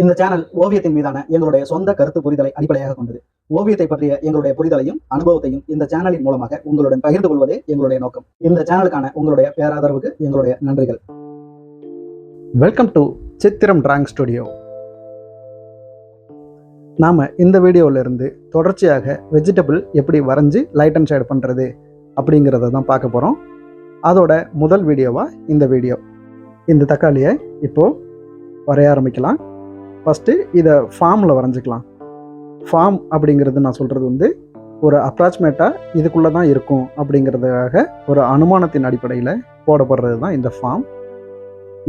இந்த சேனல் ஓவியத்தின் மீதான எங்களுடைய சொந்த கருத்து புரிதலை அடிப்படையாக கொண்டது. ஓவியத்தை பற்றிய எங்களுடைய புரிதலையும் அனுபவத்தையும் இந்த சேனலின் மூலமாக உங்களுடன் பகிர்ந்து கொள்வதே எங்களுடைய நோக்கம். இந்த சேனலுக்கான உங்களுடைய பேராதரவுக்கு எங்களுடைய நன்றிகள். Welcome to Chithiram drawing studio நாம் இந்த வீடியோல இருந்து தொடர்ச்சியாக வெஜிடபிள் எப்படி வரைஞ்சி லைட் அண்ட் ஷேட் பண்ணுறது அப்படிங்கிறத தான் பார்க்க போகிறோம் அதோட முதல் வீடியோவாக இந்த வீடியோ. இந்த தக்காளியை இப்போது வரைய ஆரம்பிக்கலாம். ஃபஸ்ட்டு இதை ஃபார்மில் வரைஞ்சிக்கலாம். ஃபார்ம் அப்படிங்கிறது நான் சொல்கிறது வந்து ஒரு அப்ராச்மேட்டாக இதுக்குள்ளே தான் இருக்கும் அப்படிங்கிறதுக்காக ஒரு அனுமானத்தின் அடிப்படையில் போடப்படுறது தான் இந்த ஃபார்ம்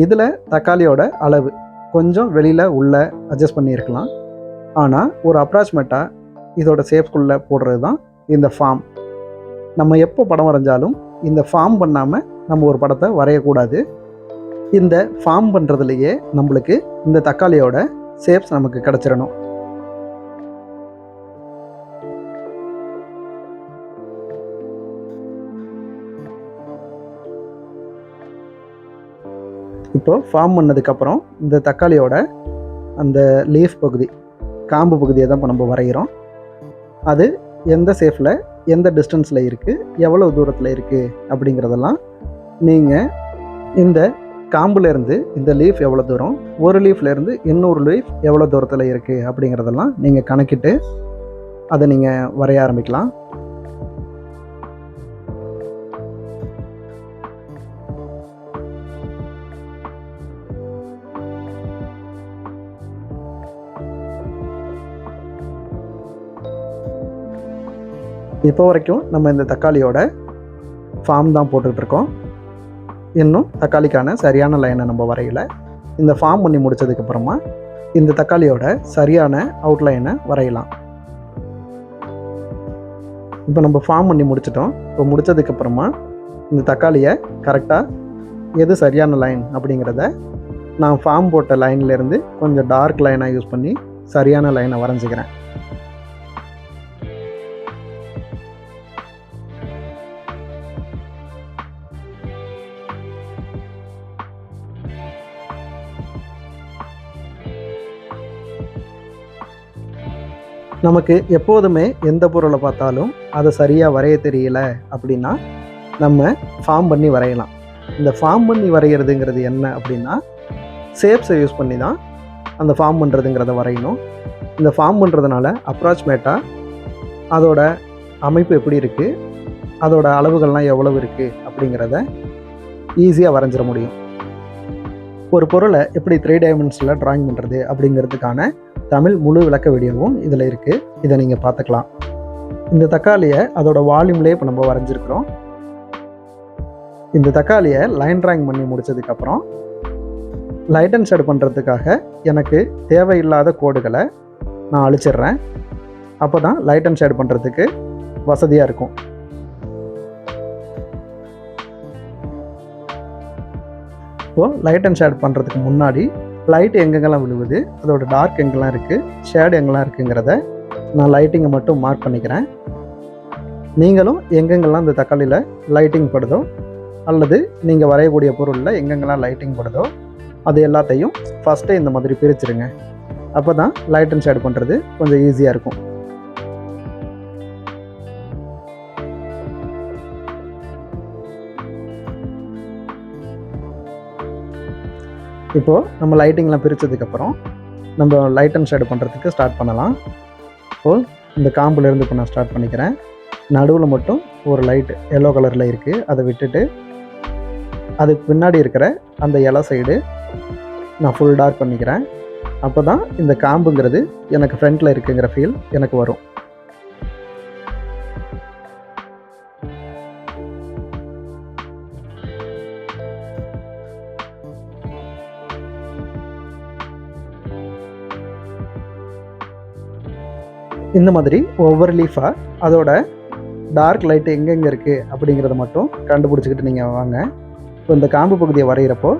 இதில் தக்காளியோட அளவு கொஞ்சம் வெளியில் உள்ள அட்ஜஸ்ட் பண்ணியிருக்கலாம். ஆனால் ஒரு அப்ராச்மேட்டாக இதோட சேஃப்குள்ளே போடுறது தான் இந்த ஃபார்ம் நம்ம எப்போ படம் வரைஞ்சாலும் இந்த ஃபார்ம் பண்ணாமல் நம்ம ஒரு படத்தை வரையக்கூடாது. இந்த ஃபார்ம் பண்ணுறதுலையே நம்மளுக்கு இந்த தக்காளியோட சேப்ஸ் நமக்கு கிடச்சிடணும். இப்போ ஃபார்ம் பண்ணதுக்கப்புறம் இந்த தக்காளியோட அந்த லீஃப் பகுதி காம்பு பகுதியை தான் இப்போ நம்ம வரைகிறோம் அது எந்த சேஃபில் எந்த டிஸ்டன்ஸில் இருக்குது எவ்வளோ தூரத்தில் இருக்குது அப்படிங்கிறதெல்லாம் நீங்கள் இந்த காம்புலேருந்து இந்த லீஃப் எவ்வளோ தூரம்? ஒரு லீஃப்லேருந்து இன்னொரு லீஃப் எவ்வளோ தூரத்தில் இருக்குது அப்படிங்கிறதெல்லாம் நீங்கள் கணக்கிட்டு அதை நீங்கள் வரைய ஆரம்பிக்கலாம். இப்போ வரைக்கும் நம்ம இந்த தக்காளியோட ஃபார்ம் தான் போட்டுக்கிட்டு இருக்கோம். இன்னும் தக்காளிக்கான சரியான லைனை நம்ம வரையலை. இந்த ஃபார்ம் பண்ணி முடிச்சதுக்கப்புறமா இந்த தக்காளியோட சரியான அவுட்லைனை வரையலாம். இப்போ நம்ம ஃபார்ம் பண்ணி முடிச்சிட்டோம். இப்போ முடிச்சதுக்கப்புறமா இந்த தக்காளியை கரெக்டாக எது சரியான லைன் அப்படிங்கிறத நான் ஃபார்ம் போட்ட லைன்லேருந்து கொஞ்சம் டார்க் லைனாக யூஸ் பண்ணி சரியான லைனை வரைஞ்சிக்கிறேன். நமக்கு எப்போதுமே எந்த பொருளை பார்த்தாலும் அதை சரியாக வரைய தெரியல அப்படின்னா நம்ம ஃபார்ம் பண்ணி வரையலாம். இந்த ஃபார்ம் பண்ணி வரைகிறதுங்கிறது என்ன அப்படின்னா சேப்ஸை யூஸ் பண்ணி தான் அந்த ஃபார்ம் பண்ணுறதுங்கிறத வரையணும். இந்த ஃபார்ம் பண்ணுறதுனால அப்ராச்மேட்டாக அதோட அமைப்பு எப்படி இருக்குது அதோட அளவுகள்லாம் எவ்வளவு இருக்குது அப்படிங்கிறத ஈஸியாக வரைஞ்சிட முடியும். ஒரு பொருளை எப்படி த்ரீ டைமென்ஷனில் ட்ராயிங் பண்ணுறது அப்படிங்கிறதுக்கான தமிழ் முழு விளக்க வீடியோவும் இதில் இருக்குது இதை நீங்கள் பார்த்துக்கலாம். இந்த தக்காளியை அதோட வால்யூம்லேயே இப்போ நம்ம வரைஞ்சிருக்கிறோம். இந்த தக்காளியை லைன் ட்ராயிங் பண்ணி முடித்ததுக்கப்புறம் லைட் அண்ட் ஷேட் பண்ணுறதுக்காக எனக்கு தேவையில்லாத கோடுகளை நான் அழிச்சிடுறேன். அப்போ தான் லைட் அண்ட் ஷேட் பண்ணுறதுக்கு வசதியாக இருக்கும். இப்போது லைட் அண்ட் ஷேட் பண்ணுறதுக்கு முன்னாடி லைட் எங்கெங்கெல்லாம் விழுவுது? அதோட டார்க் எங்கெல்லாம் இருக்குது ஷேடு எங்கெல்லாம் இருக்குங்கிறத நான் லைட்டிங்கை மட்டும் மார்க் பண்ணிக்கிறேன். நீங்களும் எங்கெங்கெல்லாம் இந்த தக்காளியில் லைட்டிங் படுதோ அல்லது நீங்கள் வரையக்கூடிய பொருளில் எங்கெங்கெல்லாம் லைட்டிங் படுதோ அது எல்லாத்தையும் ஃபஸ்ட்டே இந்த மாதிரி பிரிச்சுருங்க. அப்போ தான் லைட் அண்ட் ஷேட் பண்ணுறது கொஞ்சம் ஈஸியாக இருக்கும். இப்போது நம்ம லைட்டிங்லாம் பிரித்ததுக்கப்புறம் நம்ம லைட் அண்ட் ஷேடு பண்ணுறதுக்கு ஸ்டார்ட் பண்ணலாம். இப்போது இந்த காம்புலேருந்து இப்போ நான் ஸ்டார்ட் பண்ணிக்கிறேன். நடுவில் மட்டும் ஒரு லைட் எல்லோ கலரில் இருக்குது அதை விட்டுட்டு அதுக்கு பின்னாடி இருக்கிற அந்த இலை சைடு நான் ஃபுல் டார்க் பண்ணிக்கிறேன். அப்போ தான் இந்த காம்புங்கிறது எனக்கு ஃப்ரண்ட்டில் இருக்குங்கிற ஃபீல் எனக்கு வரும். இந்த மாதிரி ஒவ்வொரு லீஃபாக அதோட டார்க் லைட்டு எங்கெங்கே இருக்குது அப்படிங்கிறத மட்டும் கண்டுபிடிச்சிக்கிட்டு நீங்கள் வாங்க. இப்போ இந்த காம்பு பகுதியை வரைகிறப்போ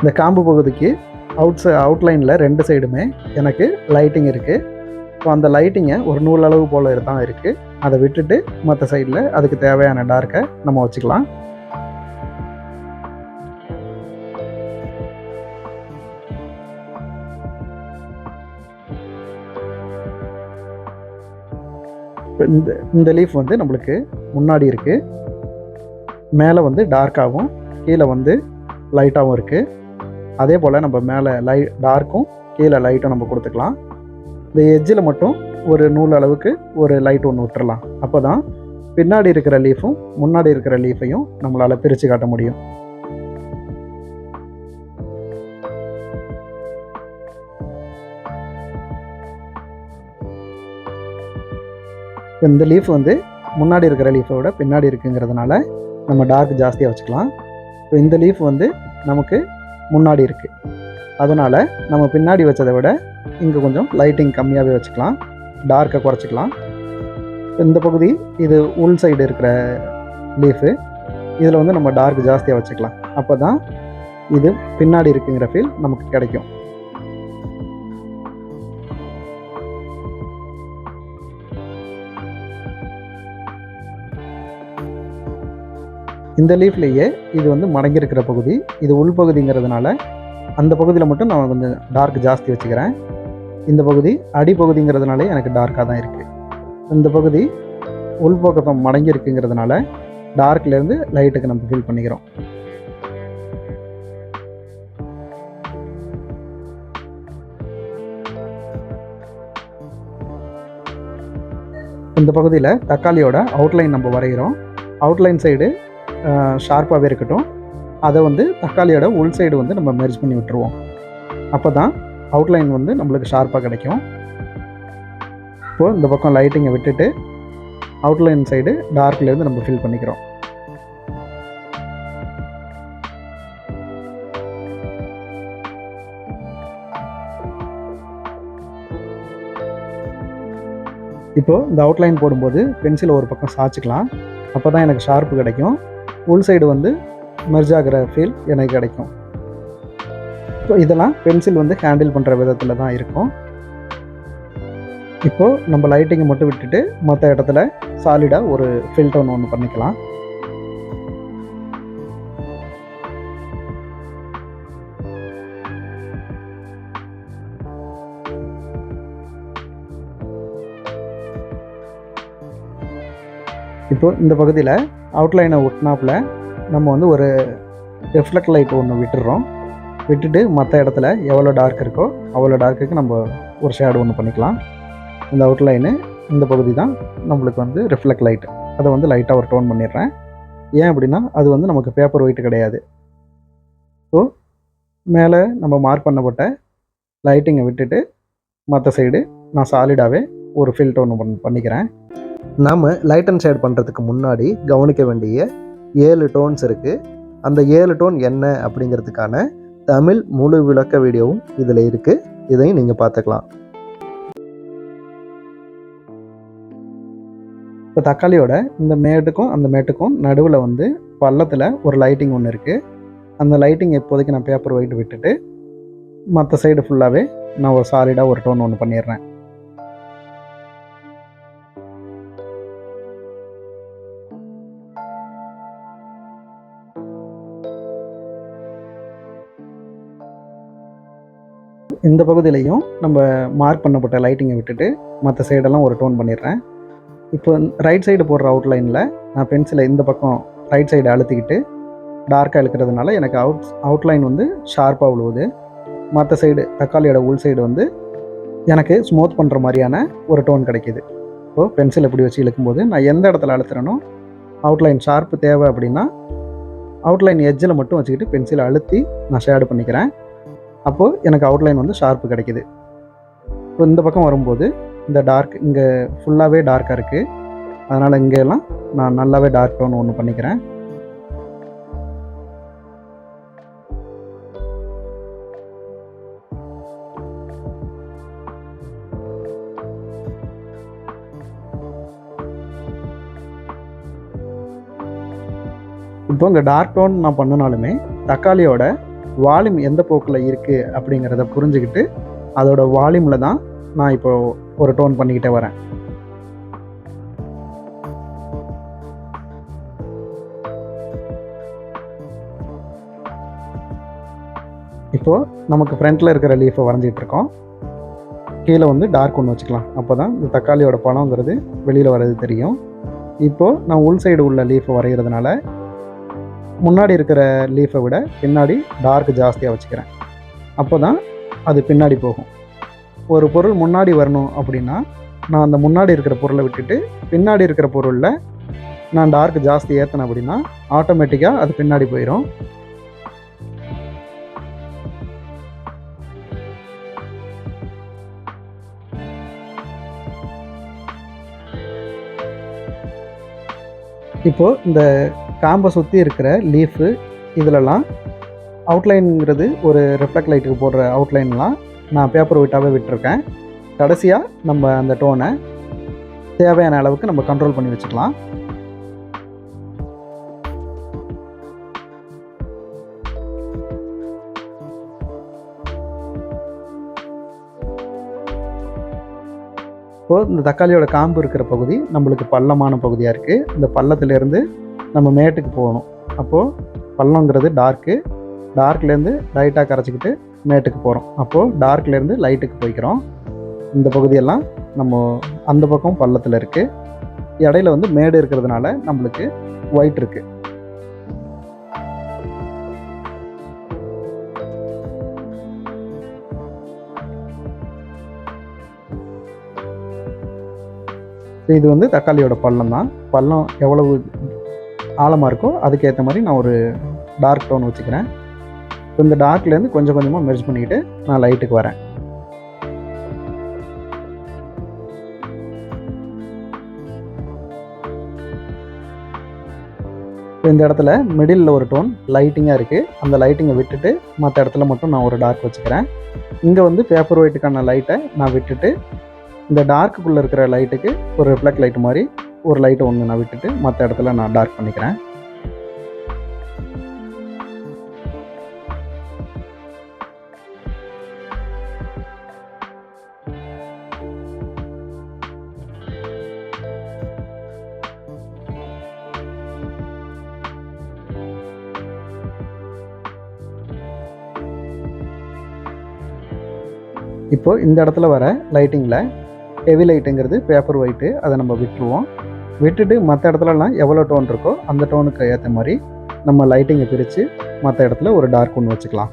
இந்த காம்பு பகுதிக்கு அவுட் சை அவுட்லைனில் ரெண்டு சைடுமே எனக்கு லைட்டிங் இருக்குது ஸோ அந்த லைட்டிங்கை ஒரு நூல் அளவு போல் தான் இருக்குது அதை விட்டுட்டு மற்ற சைடில் அதுக்கு தேவையான டார்க்கை நம்ம வச்சுக்கலாம். இந்த இந்த லீஃப் வந்து நம்மளுக்கு முன்னாடி இருக்குது மேலே வந்து டார்க்காகவும் கீழே வந்து லைட்டாகவும் இருக்குது அதே போல் நம்ம மேலே லை டார்க்கும் கீழே லைட்டும் நம்ம கொடுத்துக்கலாம். இந்த எஜ்ஜில் மட்டும் ஒரு நூல் அளவுக்கு ஒரு லைட் ஒன்று விட்டுறலாம். அப்போ தான் பின்னாடி இருக்கிற லீஃபும் முன்னாடி இருக்கிற லீஃபையும் நம்மளால் பிரித்து காட்ட முடியும். இந்த லீஃப் வந்து முன்னாடி இருக்கிற லீஃபை விட பின்னாடி இருக்குங்கிறதுனால நம்ம டார்க் ஜாஸ்தியாக வச்சுக்கலாம். இப்போ இந்த லீஃப் வந்து நமக்கு முன்னாடி இருக்குது அதனால் நம்ம பின்னாடி வச்சதை விட இங்கே கொஞ்சம் லைட்டிங் கம்மியாகவே வச்சுக்கலாம். டார்க்கை குறைச்சிக்கலாம். இந்த பகுதி இது உள் சைடு இருக்கிற லீஃபு இதில் வந்து நம்ம டார்க் ஜாஸ்தியாக வச்சுக்கலாம். அப்போ தான் இது பின்னாடி இருக்குங்கிற ஃபீல் நமக்கு கிடைக்கும். இந்த லீஃப்லேயே இது வந்து மடங்கியிருக்கிற பகுதி. இது உள்பகுதிங்கிறதுனால அந்த பகுதியில் மட்டும் நான் கொஞ்சம் டார்க் ஜாஸ்தி வச்சுக்கிறேன். இந்த பகுதி அடிப்பகுதிங்கிறதுனாலே எனக்கு டார்க்காக தான் இருக்குது இந்த பகுதி உள்பக்கம் மடங்கி இருக்குங்கிறதுனால டார்க்லேருந்து லைட்டுக்கு நம்ம ஃபீல் பண்ணிக்கிறோம். இந்த பகுதியில் தக்காளியோட அவுட்லைன் நம்ம வரைகிறோம். அவுட்லைன் சைடு ஷார்ப்பாகவே இருக்கட்டும். அதை வந்து தக்காளியோட உள் சைடு வந்து நம்ம மெர்ஜ் பண்ணி விட்டுருவோம். அப்போ தான் அவுட்லைன் வந்து நம்மளுக்கு ஷார்ப்பாக கிடைக்கும். இப்போது இந்த பக்கம் லைட்டிங்கை விட்டுட்டு அவுட்லைன் சைடு டார்க்லேருந்து நம்ம ஃபில் பண்ணிக்கிறோம். இப்போது இந்த அவுட்லைன் போடும்போது பென்சிலை ஒரு பக்கம் சாய்ச்சிக்கலாம். அப்போ தான் எனக்கு ஷார்ப்பு கிடைக்கும். உள் சைடு வந்து மெர்ஜாகிற ஃபீல் எனக்கு கிடைக்கும். இப்போ இதெல்லாம் பென்சில் வந்து ஹேண்டில் பண்ணுற விதத்தில் தான் இருக்கும். இப்போது நம்ம லைட்டிங்கை மட்டும் விட்டுட்டு மற்ற இடத்துல சாலிடாக ஒரு ஃபில்டர் ஒன்று பண்ணிக்கலாம். ஸோ இந்த பகுதியில் அவுட்லைனை ஒட்டினாப்பில் நம்ம வந்து ஒரு ரிஃப்ளெக்ட் லைட் ஒன்று விட்டுடுறோம் விட்டுட்டு மற்ற இடத்துல எவ்வளோ டார்க் இருக்கோ அவ்வளோ டார்க்குக்கு நம்ம ஒரு ஷேடு ஒன்று பண்ணிக்கலாம். இந்த அவுட்லைனு இந்த பகுதி தான் நம்மளுக்கு வந்து ரிஃப்ளெக்ட் லைட் அதை வந்து லைட்டாக ஒரு டோன் பண்ணிடுறேன். ஏன் அப்படின்னா அது வந்து நமக்கு பேப்பர் ஒயிட் கிடையாது. ஸோ மேலே நம்ம மார்க் பண்ணப்பட்ட லைட்டிங்கை விட்டுட்டு மற்ற சைடு நான் சாலிடாகவே ஒரு ஃபில் டோன் பண்ணிக்கிறேன். நாம் லைட் அண்ட் ஷேட் பண்ணுறதுக்கு முன்னாடி கவனிக்க வேண்டிய ஏழு டோன்ஸ் இருக்குது அந்த ஏழு டோன் என்ன அப்படிங்கிறதுக்கான தமிழ் முழு விளக்க வீடியோவும் இதில் இருக்குது இதையும் நீங்கள் பார்த்துக்கலாம். இப்போ தக்காளியோட இந்த மேட்டுக்கும் அந்த மேட்டுக்கும் நடுவில் வந்து பள்ளத்தில் ஒரு லைட்டிங் ஒன்று இருக்குது அந்த லைட்டிங் இப்போதைக்கு நான் பேப்பர் ஒயிட் விட்டுட்டு மற்ற சைடு ஃபுல்லாகவே நான் ஒரு சாலிடாக ஒரு டோன் ஒன்று பண்ணிடுறேன். இந்த பகுதியிலையும் நம்ம மார்க் பண்ணப்பட்ட லைட்டிங்கை விட்டுட்டு மற்ற சைடெல்லாம் ஒரு டோன் பண்ணிடுறேன். இப்போ ரைட் சைடு போடுற அவுட்லைனில் நான் பென்சிலை இந்த பக்கம் ரைட் சைடு அழுத்திக்கிட்டு டார்க்காக இழுக்கிறதுனால எனக்கு அவுட் அவுட்லைன் வந்து ஷார்ப்பாக விழுவுது மற்ற சைடு தக்காளியோட உள் சைடு வந்து எனக்கு ஸ்மூத் பண்ணுற மாதிரியான ஒரு டோன் கிடைக்கிது. இப்போது பென்சில் இப்படி வச்சு இழுக்கும்போது நான் எந்த இடத்துல அழுத்துறேனோ அவுட்லைன் ஷார்ப்பு தேவை அப்படின்னா அவுட்லைன் எஜ்ஜில் மட்டும் வச்சுக்கிட்டு பென்சிலை அழுத்தி நான் ஷேடு பண்ணிக்கிறேன். அப்போது எனக்கு அவுட்லைன் வந்து ஷார்ப்பு கிடைக்கிது. இப்போ இந்த பக்கம் வரும்போது இந்த டார்க் இங்கே ஃபுல்லாகவே டார்க்காக இருக்குது அதனால் இங்கெல்லாம் நான் நல்லாவே டார்க் டோன் ஒன்று பண்ணிக்கிறேன். இப்போ இங்கே டார்க் டோன் நான் பண்ணினாலுமே தக்காளியோட வால்யூம் எந்த போக்கில் இருக்குது அப்படிங்கிறத புரிஞ்சுக்கிட்டு அதோட வால்யூமில் தான் நான் இப்போ ஒரு டோன் பண்ணிக்கிட்டே வரேன். இப்போது நமக்கு ஃப்ரண்ட்டில் இருக்கிற லீஃபை வரைஞ்சிட்டு இருக்கோம். கீழே வந்து டார்க் ஒன்று வச்சுக்கலாம். அப்போ தான் இந்த தக்காளியோட பழங்கிறது வெளியில் வர்றது தெரியும். இப்போது நான் உள் சைடு உள்ள லீஃபை வரைகிறதுனால முன்னாடி இருக்கிற லீஃபை விட பின்னாடி டார்க் ஜாஸ்தியாக வச்சுக்கிறேன். அப்போ தான் அது பின்னாடி போகும். ஒரு பொருள் முன்னாடி வரணும் அப்படின்னா நான் அந்த முன்னாடி இருக்கிற பொருளை விட்டுட்டு பின்னாடி இருக்கிற பொருளில் நான் டார்க் ஜாஸ்தி ஏற்றினேன் அப்படின்னா ஆட்டோமேட்டிக்காக அது பின்னாடி போயிடும் இப்போது இந்த காம்பை சுற்றி இருக்கிற லீஃபு இதிலலாம் அவுட்லைனுங்கிறது ஒரு ரிஃப்ளெக்ட் லைட்டுக்கு போடுற அவுட்லைன்லாம் நான் பேப்பர் விட்டாவே விட்டுருக்கேன். கடைசியாக நம்ம அந்த டோனை தேவையான அளவுக்கு நம்ம கண்ட்ரோல் பண்ணி வச்சுக்கலாம். இப்போது இந்த தக்காளியோட காம்பு இருக்கிற பகுதி நம்மளுக்கு பள்ளமான பகுதியாக இருக்குது இந்த பள்ளத்துலேருந்து நம்ம மேட்டுக்கு போகணும். அப்போது பள்ளங்கிறது டார்க்கு டார்க்லேருந்து லைட்டாக கரைச்சிக்கிட்டு மேட்டுக்கு போகிறோம் அப்போது டார்க்லேருந்து லைட்டுக்கு போய்க்கிறோம். இந்த பகுதியெல்லாம் நம்ம அந்த பக்கம் பள்ளத்தில் இருக்குது இடையில வந்து மேடு இருக்கிறதுனால நம்மளுக்கு ஒயிட் இருக்குது இது வந்து தக்காளியோட பள்ளம் தான் பள்ளம் எவ்வளவு ஆழமாக இருக்கோ அதுக்கேற்ற மாதிரி நான் ஒரு டார்க் டோன் வச்சுக்கிறேன். இப்போ இந்த டார்க்லேருந்து கொஞ்சம் கொஞ்சமாக மெர்ஜ் பண்ணிக்கிட்டு நான் லைட்டுக்கு வரேன். இப்போ இந்த இடத்துல மிடில் ஒரு டோன் லைட்டிங்காக இருக்குது அந்த லைட்டிங்கை விட்டுட்டு மற்ற இடத்துல மட்டும் நான் ஒரு டார்க் வச்சுக்கிறேன். இங்கே வந்து பேப்பர் ஒயிட்டுக்கான லைட்டை நான் விட்டுட்டு இந்த டார்க்குள்ளே இருக்கிற லைட்டுக்கு ஒரு ரிஃப்ளெக்ட் லைட் மாதிரி ஒரு லைட்டை ஒன்று நான் விட்டுட்டு மற்ற இடத்துல நான் டார்க் பண்ணிக்கிறேன். இப்போ இந்த இடத்துல வர லைட்டிங்கில் ஹெவி லைட்டுங்கிறது பேப்பர் ஒயிட்டு அதை நம்ம விட்டுருவோம். விட்டுட்டு மற்ற இடத்துலலாம் எவ்வளோ டோன் இருக்கோ அந்த டோனுக்கு ஏற்ற மாதிரி நம்ம லைட்டிங்கை பிரித்து மற்ற இடத்துல ஒரு டார்க் ஒன்று வச்சுக்கலாம்.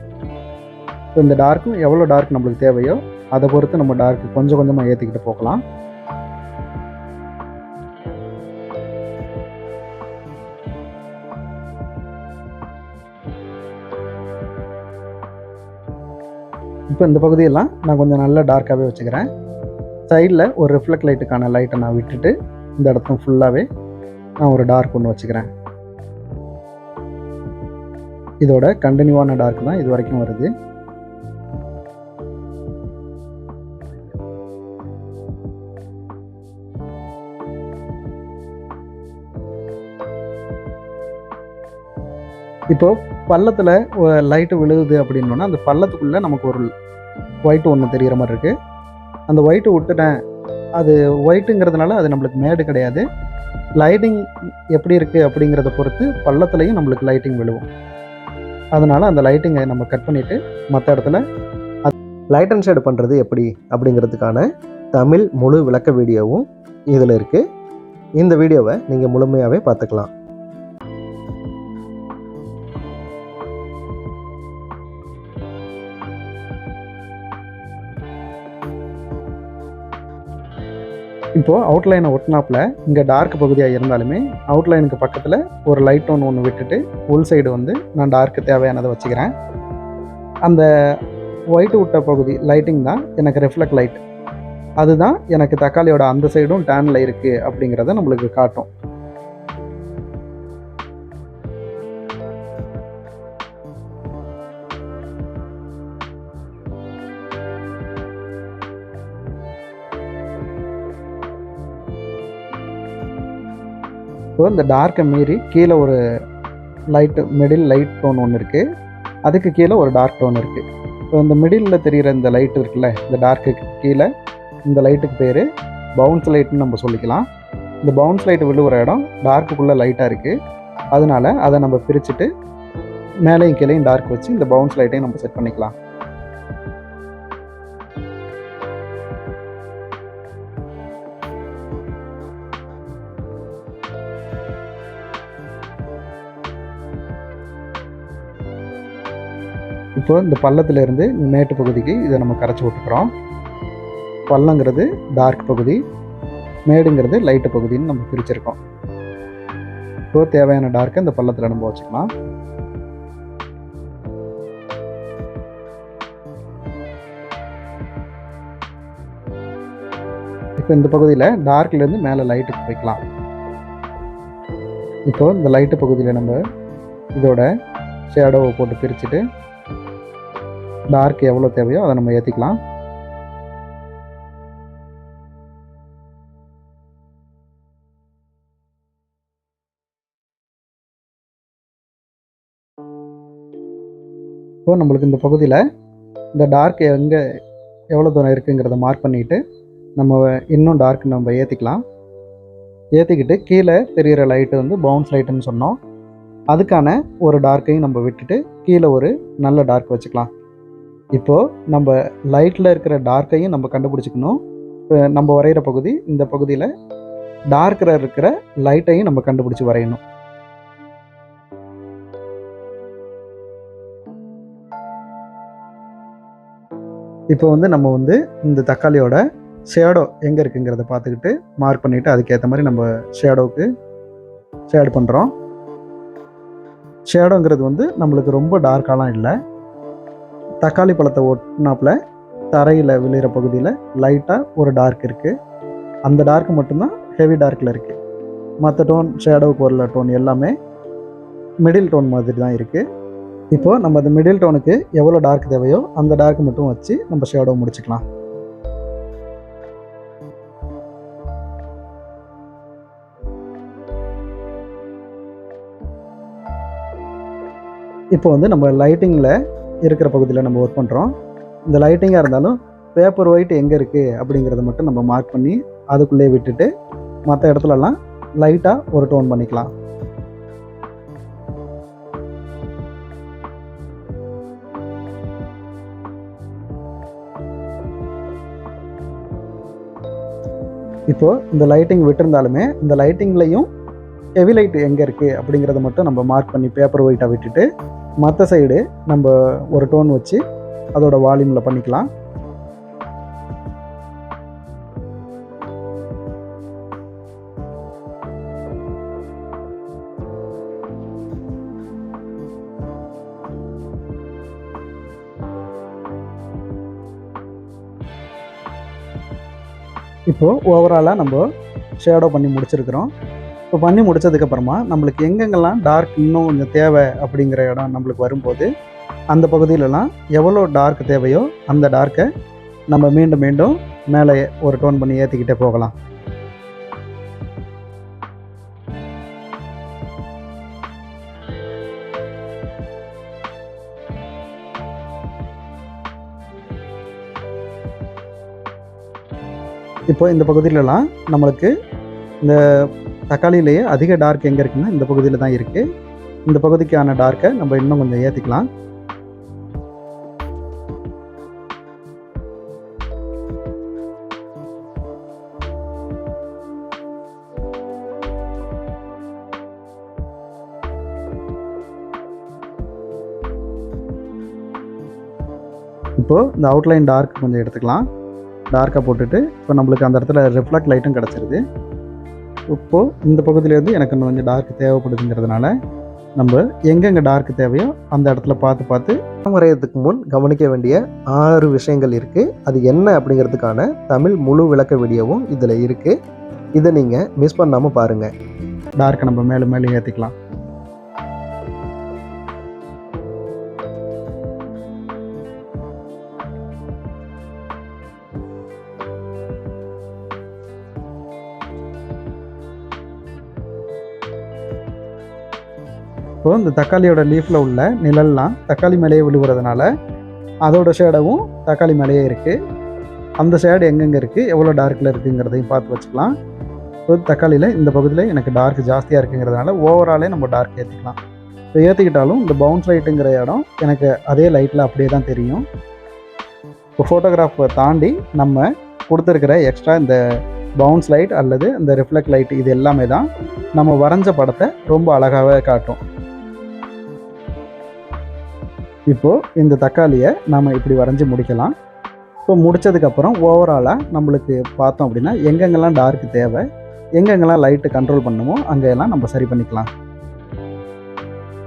இப்போ இந்த டார்க்கும் எவ்வளோ டார்க் நம்மளுக்கு தேவையோ அதை பொறுத்து நம்ம டார்க்கு கொஞ்சம் கொஞ்சமாக ஏற்றிக்கிட்டு போகலாம். இப்போ இந்த பகுதியெல்லாம் நான் கொஞ்சம் நல்லா டார்க்காகவே வச்சுக்கிறேன். சைடில் ஒரு ரிஃப்ளெக்ட் லைட்டுக்கான லைட்டை நான் விட்டுட்டு இந்த இடத்தும் ஃபுல்லாகவே நான் ஒரு டார்க் ஒன்று வச்சுக்கிறேன். இதோட கண்டினியூவான டார்க் தான் இது வரைக்கும் வருது. இப்போ பள்ளத்தில் லைட்டு விழுகுது அப்படின்னோன்னா அந்த பள்ளத்துக்குள்ளே நமக்கு ஒரு ஒயிட் ஒன்று தெரிகிற மாதிரி இருக்குது அந்த ஒயிட்டு விட்டுட்டேன் அது ஒயிட்டுங்கிறதுனால அது நம்மளுக்கு மேடு கிடையாது. லைட்டிங் எப்படி இருக்குது அப்படிங்கிறத பொறுத்து பள்ளத்துலையும் நம்மளுக்கு லைட்டிங் விழுவும். அதனால் அந்த லைட்டிங்கை நம்ம கட் பண்ணிவிட்டு மற்ற இடத்துல லைட் அண்ட் ஷேடு பண்ணுறது எப்படி அப்படிங்கிறதுக்கான தமிழ் முழு விளக்க வீடியோவும் இதில் இருக்குது இந்த வீடியோவை நீங்கள் முழுமையாகவே பார்த்துக்கலாம். இப்போது அவுட்லைனை ஒட்டினாப்பில் இங்கே டார்க் பகுதியாக இருந்தாலுமே அவுட்லைனுக்கு பக்கத்தில் ஒரு லைட் டோன் ஒன்று விட்டுட்டு உள் சைடு வந்து நான் டார்க்கு தேவையானதை வச்சுக்கிறேன். அந்த ஒயிட் விட்ட பகுதி லைட்டிங் தான் எனக்கு ரிஃப்ளெக்ட் லைட் அதுதான் எனக்கு தக்காளியோட அந்த சைடும் டேனில் இருக்குது அப்படிங்கிறத நம்மளுக்கு காட்டும். இப்போ இந்த டார்க்கை மீறி கீழே ஒரு லைட்டு மிடில் லைட் டோன் ஒன்று இருக்குது அதுக்கு கீழே ஒரு டார்க் டோன் இருக்குது இப்போ இந்த மிடில் தெரிகிற இந்த லைட் இருக்குல்ல இந்த டார்க்குக்கு கீழே இந்த லைட்டுக்கு பேர் பவுன்ஸ் லைட்னு நம்ம சொல்லிக்கலாம். இந்த பவுன்ஸ் லைட் விழுகிற இடம் டார்க்குள்ளே லைட்டாக இருக்குது அதனால அதை நம்ம பிரிச்சுட்டு மேலேயும் கீழேயும் டார்க் வச்சு இந்த பவுன்ஸ் லைட்டையும் நம்ம செட் பண்ணிக்கலாம். இப்போ இந்த பள்ளத்துலேருந்து இந்த மேட்டு பகுதிக்கு இதை நம்ம கரைச்சி விட்டுக்கிறோம். பள்ளங்கிறது டார்க் பகுதி மேடுங்கிறது லைட்டு பகுதின்னு நம்ம பிரிச்சிருக்கோம். இப்போ தேவையான டார்க்கை இந்த பள்ளத்தில் நம்ம வச்சுக்கலாம். இப்போ இந்த பகுதியில் டார்க்லேருந்து மேலே லைட்டுக்கு வைக்கலாம் இப்போ இந்த லைட்டு பகுதியில் நம்ம இதோட ஷேடோவை போட்டு பிரிச்சுட்டு டார்க் எவ்வளோ தேவையோ அதை நம்ம ஏற்றிக்கலாம் இப்போ நம்மளுக்கு இந்த பகுதியில் இந்த டார்க் எங்கே எவ்வளோ தூரம் இருக்குங்கிறத மார்க் பண்ணிவிட்டு நம்ம இன்னும் டார்க் நம்ம ஏற்றிக்கலாம் ஏற்றிக்கிட்டு கீழே தெரிகிற லைட்டு வந்து பவுன்ஸ் லைட்டுன்னு சொன்னோம். அதுக்கான ஒரு டார்க்கையும் நம்ம விட்டுட்டு கீழே ஒரு நல்ல டார்க் வச்சுக்கலாம். இப்போது நம்ம லைட்டில் இருக்கிற டார்க்கையும் நம்ம கண்டுபிடிச்சிக்கணும். நம்ம வரைகிற பகுதி இந்த பகுதியில் டார்க்கில் இருக்கிற லைட்டையும் நம்ம கண்டுபிடிச்சி வரையணும். இப்போ வந்து நம்ம வந்து இந்த தக்காளியோட ஷேடோ எங்கே இருக்குங்கிறத பார்த்துக்கிட்டு மார்க் பண்ணிவிட்டு அதுக்கேற்ற மாதிரி நம்ம ஷேடோவுக்கு ஷேட் பண்ணுறோம் ஷேடோங்கிறது வந்து நம்மளுக்கு ரொம்ப டார்க்காலாம் இல்லை. தக்காளி பழத்தை ஒட்டினாப்புல தரையில் விழுகிற பகுதியில் லைட்டாக ஒரு டார்க் இருக்குது அந்த டார்க் மட்டும்தான் ஹெவி டார்க்கில் இருக்குது மற்ற டோன் ஷேடோவுக்கு வரல டோன் எல்லாமே மிடில் டோன் மாதிரி தான் இருக்குது இப்போது நம்ம அந்த மிடில் டோனுக்கு எவ்வளோ டார்க் தேவையோ அந்த டார்க் மட்டும் வச்சு நம்ம ஷேடோ முடிச்சுக்கலாம். இப்போ வந்து நம்ம லைட்டிங்கில் இருக்கிற பகுதியில் நம்ம ஒர்க் பண்ணுறோம் இந்த லைட்டிங்காக இருந்தாலும் பேப்பர் ஒயிட் எங்கே இருக்குது அப்படிங்கிறத மட்டும் நம்ம மார்க் பண்ணி அதுக்குள்ளே விட்டுட்டு மற்ற இடத்துலலாம் லைட்டாக ஒரு டோன் பண்ணிக்கலாம். இப்போது இந்த லைட்டிங் விட்டிருந்தாலுமே இந்த லைட்டிங்லையும் ஹெவி லைட் எங்கே இருக்குது அப்படிங்கிறத மட்டும் நம்ம மார்க் பண்ணி பேப்பர் ஒயிட்டாக விட்டுட்டு மற்ற சைடு நம்ம ஒரு டோன் வச்சு அதோட வால்யூமில் பண்ணிக்கலாம். இப்போது ஓவராலாக நம்ம ஷேடோ பண்ணி முடிச்சிருக்கிறோம். இப்போ பண்ணி முடிச்சதுக்கப்புறமா நம்மளுக்கு எங்கெங்கெல்லாம் டார்க் இன்னும் கொஞ்சம் தேவை அப்படிங்கிற இடம் நம்மளுக்கு வரும்போது அந்த பகுதியிலலாம் எவ்வளோ டார்க் தேவையோ அந்த டார்க்கை நம்ம மீண்டும் மீண்டும் மேலே ஒரு டோன் பண்ணி ஏற்றிக்கிட்டே போகலாம். இப்போ இந்த பகுதியிலலாம் நம்மளுக்கு இந்த தக்காளியிலேயே அதிக டார்க் எங்கே இருக்குன்னா இந்த பகுதியில் தான் இருக்குது இந்த பகுதிக்கான டார்க்கை நம்ம இன்னும் கொஞ்சம் ஏற்றிக்கலாம் இப்போது இந்த அவுட்லைன் டார்க் கொஞ்சம் எடுத்துக்கலாம். டார்க்காக போட்டுட்டு இப்போ நம்மளுக்கு அந்த இடத்துல ரிஃப்ளெக்ட் லைட்டும் கிடச்சிருது. இப்போது இந்த பகுதியிலேருந்து எனக்கு இன்னும் கொஞ்சம் டார்க் தேவைப்படுதுங்கிறதுனால நம்ம எங்கெங்கே டார்க் தேவையோ அந்த இடத்துல பார்த்து பார்த்து படம் வரையறதுக்கு முன் கவனிக்க வேண்டிய ஆறு விஷயங்கள் இருக்குது அது என்ன அப்படிங்கிறதுக்கான தமிழ் முழு விளக்க வீடியோவும் இதில் இருக்குது இதை நீங்கள் மிஸ் பண்ணாமல் பாருங்கள் டார்க்கை நம்ம மேலே மேலே ஏற்றிக்கலாம் இப்போ இந்த தக்காளியோட லீஃபில் உள்ள நிழல்லாம் தக்காளி மேலேயே விழுகிறதுனால அதோட ஷேடவும் தக்காளி மேலேயே இருக்குது அந்த ஷேடு எங்கெங்கே இருக்குது எவ்வளோ டார்க்கில் இருக்குங்கிறதையும் பார்த்து வச்சுக்கலாம். இப்போ தக்காளியில் இந்த பகுதியில் எனக்கு டார்க் ஜாஸ்தியாக இருக்குங்கிறதுனால ஓவராலே நம்ம டார்க் ஏற்றிக்கலாம் இப்போ ஏற்றிக்கிட்டாலும் இந்த பவுன்ஸ் லைட்டுங்கிற இடம் எனக்கு அதே லைட்டில் அப்படியே தான் தெரியும். இப்போ ஃபோட்டோகிராஃபை தாண்டி நம்ம கொடுத்துருக்கிற எக்ஸ்ட்ரா இந்த பவுன்ஸ் லைட் அல்லது இந்த ரிஃப்ளெக்ட் லைட் இது எல்லாமே தான் நம்ம வரைஞ்ச படத்தை ரொம்ப அழகாகவே காட்டும். இப்போது இந்த தக்காளியை நாம் இப்படி வரைஞ்சி முடிக்கலாம். இப்போ முடித்ததுக்கப்புறம் ஓவராலாக நம்மளுக்கு பார்த்தோம் அப்படின்னா எங்கெங்கெல்லாம் டார்க் தேவை எங்கெங்கெல்லாம் லைட்டு கண்ட்ரோல் பண்ணுமோ அங்கெல்லாம் நம்ம சரி பண்ணிக்கலாம்.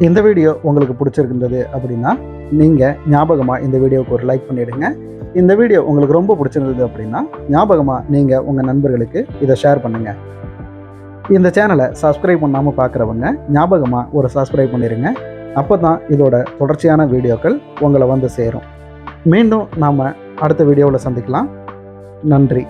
இந்த வீடியோ உங்களுக்கு பிடிச்சிருந்தது அப்படின்னா நீங்கள் ஞாபகமாக இந்த வீடியோவுக்கு ஒரு லைக் பண்ணிவிடுங்க இந்த வீடியோ உங்களுக்கு ரொம்ப பிடிச்சிருந்தது அப்படின்னா ஞாபகமாக நீங்கள் உங்கள் நண்பர்களுக்கு இதை ஷேர் பண்ணுங்கள் இந்த சேனலை சப்ஸ்கிரைப் பண்ணாமல் பார்க்குறவங்க ஞாபகமாக ஒரு சப்ஸ்கிரைப் பண்ணிடுங்க அப்போ தான் இதோட தொடர்ச்சியான வீடியோக்கள் உங்களை வந்து சேரும். மீண்டும் நாம் அடுத்த வீடியோவில் சந்திக்கலாம். நன்றி.